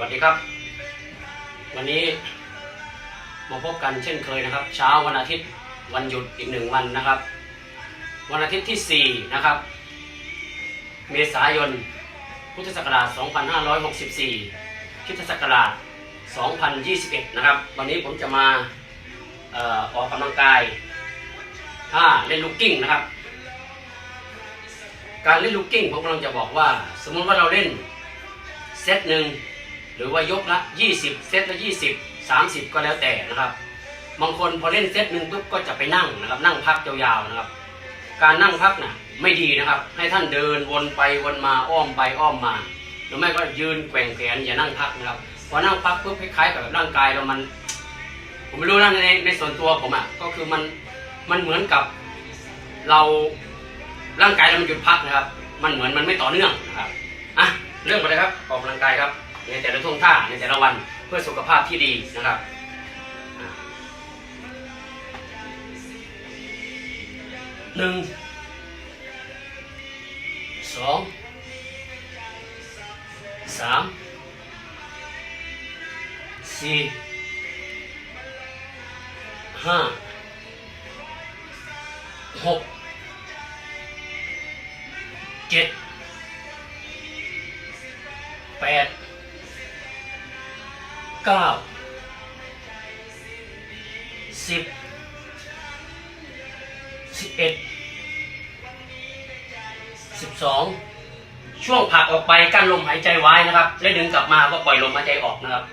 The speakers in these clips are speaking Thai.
วัสดีครับ วันนี้มาพบกันเช่นเคยนะครับ เช้าวันอาทิตย์วันหยุดอีกหนึ่งวันนะครับ วันอาทิตย์ที่ 4 นะครับ เมษายน พุทธศักราช 2564คริสตศักราช 2021 นะครับ วันนี้ผมจะมาอออกกำลังกายท่าเล่นลูกกิ้งนะครับ การเล่นลูกกิ้งผมกำลังจะบอกว่า สมมติว่าเราเล่นเซตหนึ่ง หรือว่ายกละ 20 เซตละ 20 30 ก็แล้วแต่นะครับ บางคนพอเล่นเซตหนึ่งปุ๊บก็จะไปนั่งนะครับ นั่งพักยาวๆนะครับ การนั่งพักนะไม่ดีนะครับ ให้ท่านเดินวนไปวนมาอ้อมไปอ้อมมา หรือไม่ก็ยืนแกว่งแขนอย่านั่งพักนะครับพอนั่งพักปุ๊บคล้ายๆกับแบบร่างกายเรามัน ผมไม่รู้นะในในส่วนตัวผมอะก็คือมันมันเหมือนกับเราร่างกายเรามันหยุดพักนะครับ มันเหมือนมันไม่ต่อเนื่องนะครับอะเริ่มไปเลยครับออกกำลังกายครับ ในแต่ละท่วงท่าในแต่ละวันเพื่อสุขภาพที่ดีนะครับหนึ่งสองสามสี่ห้าหกเจ็ดแปด เก้าสิบสิบเอ็ดสิบสองช่วงผลักออกไปกั้นลมหายใจไว้นะครับ แล้วดึงกลับมาก็ปล่อยลมหายใจออกนะครับ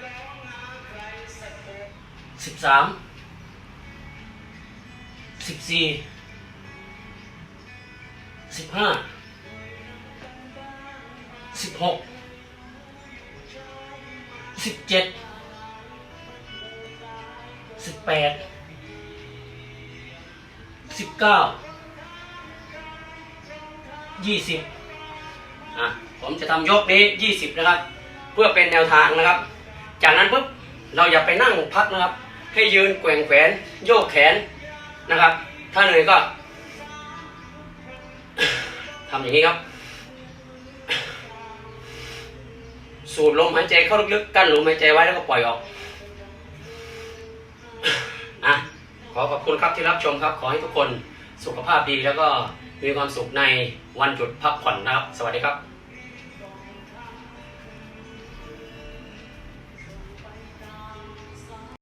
สิบสามสิบสี่สิบห้าสิบหกสิบเจ็ด สิบแปดสิบเก้ายี่สิบอะผมจะทำยกนี้ยี่สิบนะครับ เพื่อเป็นแนวทางนะครับ จากนั้นปุ๊บเราอย่าไปนั่งพักนะครับ ให้ยืนแกว่งแขนโยกแขนนะครับ ถ้าเหนื่อยก็ทำอย่างนี้ครับ สูดลมหายใจเข้าลึกๆกั้นลมหายใจไว้แล้วก็ปล่อยออก ขอขอบคุณครับที่รับชมครับ ขอให้ทุกคนสุขภาพดีแล้วก็มีความสุขในวันหยุดพักผ่อนนะครับ สวัสดีครับ